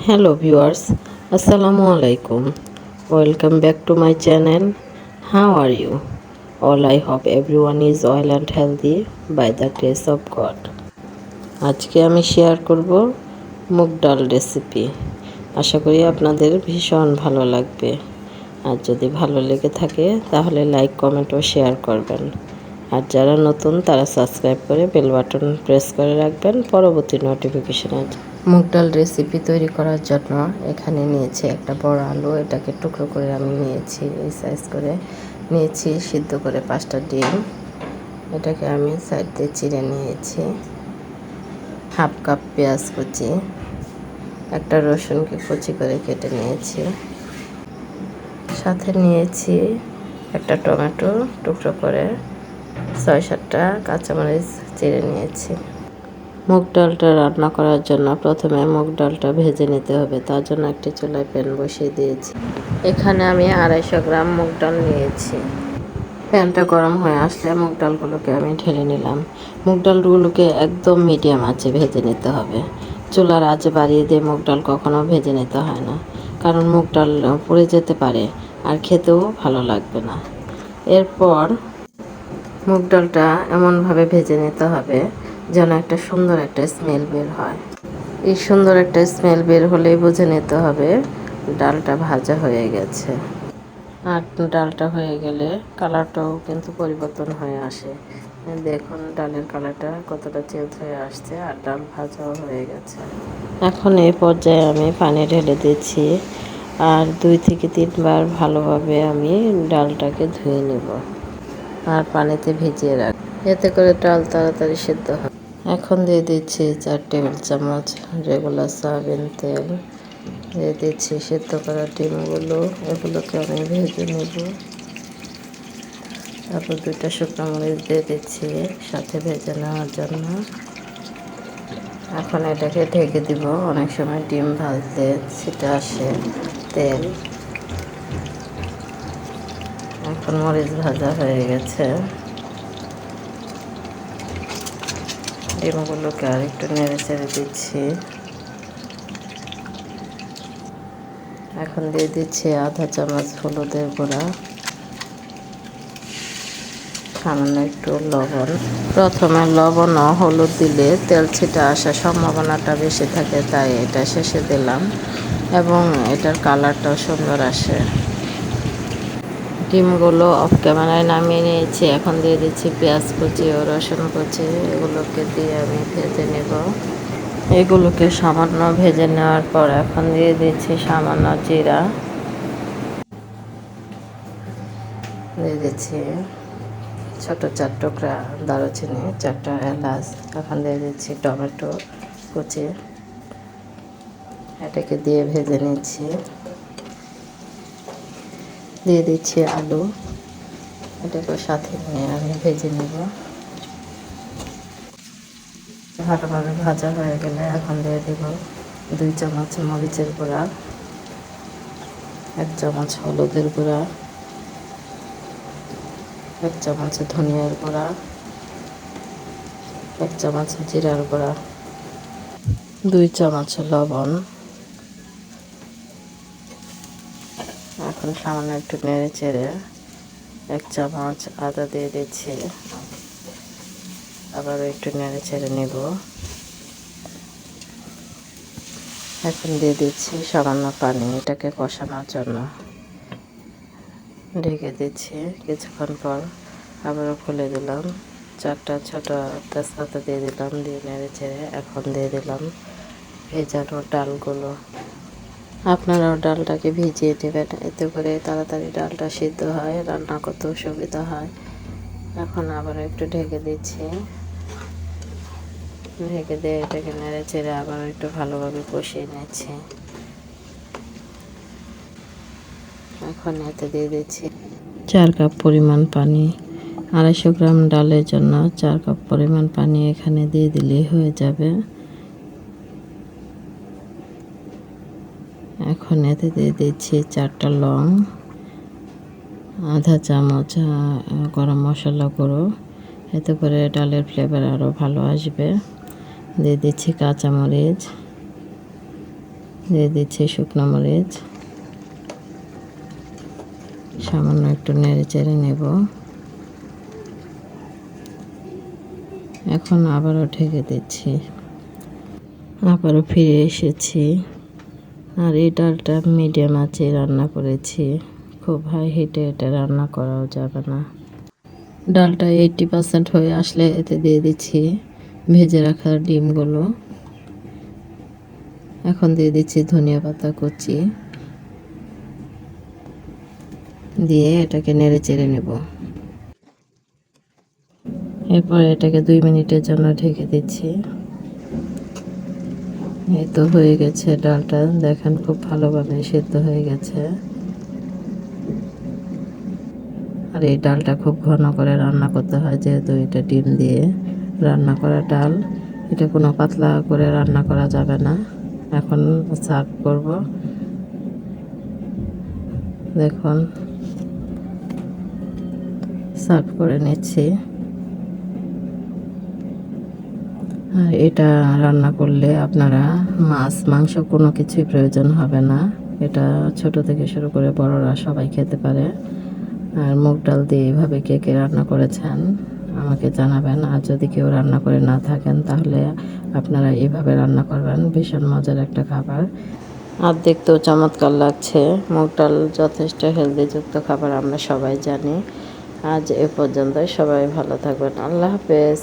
Hello viewers, Assalamu alaikum. Welcome back to my channel. How are you? All I hope everyone is well and healthy by the grace of God. আজকে আমি share করব মুগ ডাল recipe আশা করি আপনাদের ভীষণ ভালো লাগবে আর যদি ভালো লেগে থাকে তাহলে লাইক কমেন্ট ও শেয়ার করবেন আর যারা নতুন তারা সাবস্ক্রাইব করে বেল বাটন প্রেস করে রাখবেন পরবর্তী নোটিফিকেশনের মুগ ডাল রেসিপি তৈরি করার জন্য এখানে নিয়েছি একটা বড় আলু। এটাকে টুকরো করে আমি নিয়েছি, এই সাইজ করে। নিয়েছি সিদ্ধ করে পাঁচটা ডিম। এটাকে আমি সাইড দিয়ে চিড়ে নিয়েছি। হাফ কাপ পেঁয়াজ কুচি, একটা রসুনকে কুচি করে কেটে নিয়েছি। সাথে নিয়েছি একটা টমেটো টুকরো করে, ছয় সাতটা কাঁচামরিচ চিড়ে নিয়েছি। মুগ ডালটা রান্না করার জন্য প্রথমে মুগ ডালটা ভেজে নিতে হবে, তার জন্য একটি চুলায় প্যান বসিয়ে দিয়েছি। এখানে আমি আড়াইশো গ্রাম মুগ ডাল নিয়েছি। প্যানটা গরম হয়ে আসলে মুগ ডালগুলোকে আমি ঢেলে নিলাম। মুগ ডালগুলোকে একদম মিডিয়াম আছে ভেজে নিতে হবে। চুলার আঁচ বাড়িয়ে দিয়ে মুগ ডাল কখনো ভেজে নিতে হয় না, কারণ মুগ ডাল পুড়ে যেতে পারে আর খেতেও ভালো লাগবে না। এরপর মুগ ডালটা এমনভাবে ভেজে নিতে হবে যেন একটা সুন্দর একটা স্মেল বের হয়। এই সুন্দর একটা স্মেল বের হলেই বুঝে নিতে হবে ডালটা ভাজা হয়ে গেছে। আর ডালটা হয়ে গেলে কালারটাও কিন্তু পরিবর্তন হয়ে আসে। দেখুন, ডালের কালারটা কতটা চেঞ্জ হয়ে আসছে আর ডাল ভাজাও হয়ে গেছে। এখন এই পর্যায়ে আমি পানি ঢেলে দিচ্ছি আর দুই থেকে তিনবার ভালোভাবে আমি ডালটাকে ধুয়ে নেব। আর পানিতে ভিজিয়ে রাখ এতে করে ডাল তাড়াতাড়ি সিদ্ধ হয়। এখন দিয়ে দিচ্ছি চার টেবিল চামচ রেগুলার সয়াবিন তেল। দিয়ে দিচ্ছি সেদ্ধ করা ডিমগুলো, এগুলোকে আমি ভেজে নেব। তারপর দুইটা শুকনো মরিচ দিয়ে দিচ্ছি সাথে ভেজে নেওয়ার জন্য। এখন এটাকে ঢেকে দিব, অনেক সময় ডিম ভাজতে সেটা আসে তেল। এখন মরিচ ভাজা হয়ে গেছে। ডিমগুলোকে আর একটু নেড়ে চেড়ে দিচ্ছি। এখন দিয়ে দিচ্ছি আধা চামচ হলুদের গুঁড়া, সামান্য একটু লবণ। প্রথমে লবণ ও হলুদ দিলে তেল ছিটা আসার সম্ভাবনাটা বেশি থাকে, তাই এটা শেষে দিলাম। এবং এটার কালারটাও সুন্দর আসে। ডিমগুলো অফ ক্যামেরায় নামিয়ে নিয়েছি। এখন দিয়ে দিচ্ছি পেঁয়াজ কুচি ও রসুন কুচি। এগুলোকে দিয়ে আমি ভেজে নেব। এগুলোকে সামান্য ভেজে নেওয়ার পর এখন দিয়ে দিচ্ছি সামান্য জিরা। দিয়ে দিচ্ছি ছোটো চার টুকরা দারুচিনি, চারটা এলাচ। এখন দিয়ে দিচ্ছি টমেটো কুচি। এটাকে দিয়ে ভেজে নিচ্ছি। দিয়ে দিচ্ছি আলু। এটাকে সাথে নিয়ে আমি ভেজে নেব। ভালোভাবে ভাজা হয়ে গেলে এখন দিয়ে দেব দুই চামচ মরিচের গুঁড়া, এক চামচ হলুদের গুঁড়া, এক চামচ ধনিয়ার গুঁড়া, এক চামচ জিরার গুঁড়া, দুই চামচ লবণ সামান্য একটু নেড়ে চেড়ে এক চামচ আদা দিয়ে দিচ্ছি। আবারও একটু নেড়ে ছেড়ে নেব। এখন দিয়ে দিচ্ছি সামান্য পানি, এটাকে কষানোর জন্য। ঢেকে দিচ্ছি কিছুক্ষণ পর আবারও খুলে দিলাম। চারটা ছোট তেজপাতা দিয়ে দিলাম, দিয়ে নেড়ে ছেড়ে এখন দিয়ে দিলাম ভেজানো ডালগুলো। আপনারাও ডালটাকে ভিজিয়ে দেবেন এতে করে তাড়াতাড়ি ডালটা সিদ্ধ হয়, রান্না করতেও সুবিধা হয়। এখন আবার একটু ঢেকে দিচ্ছি। ঢেকে দিয়ে এটাকে নেড়ে চেড়ে আবার একটু ভালোভাবে কষিয়ে নিচ্ছি। এখন এতে দিয়ে দিচ্ছি চার কাপ পরিমাণ পানি। আড়াইশো গ্রাম ডালের জন্য চার কাপ পরিমাণ পানি এখানে দিয়ে দিলেই হয়ে যাবে। এখন এতে দিয়ে দিচ্ছি চারটা লং, আধা চামচ গরম মশলা গুঁড়ো। এতে করে ডালের ফ্লেভার আরও ভালো আসবে। দিয়ে দিচ্ছি কাঁচামরিচ, দিয়ে দিচ্ছি শুকনো মরিচ। সামান্য একটু নেড়ে চেড়ে নেব। এখন আবারও ঢেকে দিচ্ছি। আবারও ফিরে এসেছি। আর এই ডালটা মিডিয়াম আছে, রান্না করেছি। খুব হাই হিটে এটা রান্না করাও যাবে না। ডালটা এইটটি পার্সেন্ট হয়ে আসলে এতে দিয়ে দিচ্ছি। ভেজে রাখা ডিমগুলো। এখন দিয়ে দিচ্ছি ধনিয়া পাতা, কুচি। দিয়ে এটাকে নেড়ে চেড়ে নেব। এরপর এটাকে দুই মিনিটের জন্য ঢেকে দিচ্ছি। এই তো হয়ে গেছে ডালটা। দেখেন খুব ভালোভাবে সেদ্ধ হয়ে গেছে। আর এই ডালটা খুব ঘন করে রান্না করতে হয়, যেহেতু এটা ডিম দিয়ে রান্না করা ডাল। এটা কোনো পাতলা করে রান্না করা যাবে না। এখন সার্ভ করব। দেখুন, সার্ভ করে নিচ্ছি আর এটা রান্না করলে আপনারা মাছ, মাংস কোনো কিছুই প্রয়োজন হবে না। এটা ছোট থেকে শুরু করে বড়রা সবাই খেতে পারে। আর মুগ ডাল দিয়ে এভাবে কে কে রান্না করেছেন আমাকে জানাবেন। আর যদি কেউ রান্না করে না থাকেন, তাহলে আপনারা এভাবে রান্না করবেন। ভীষণ মজার একটা খাবার। আর দেখতেও চমৎকার লাগছে। মুগ ডাল যথেষ্ট হেলদিযুক্ত খাবার, আমরা সবাই জানি। আজ এ পর্যন্ত সবাই ভালো থাকবেন। আল্লাহ হাফেজ।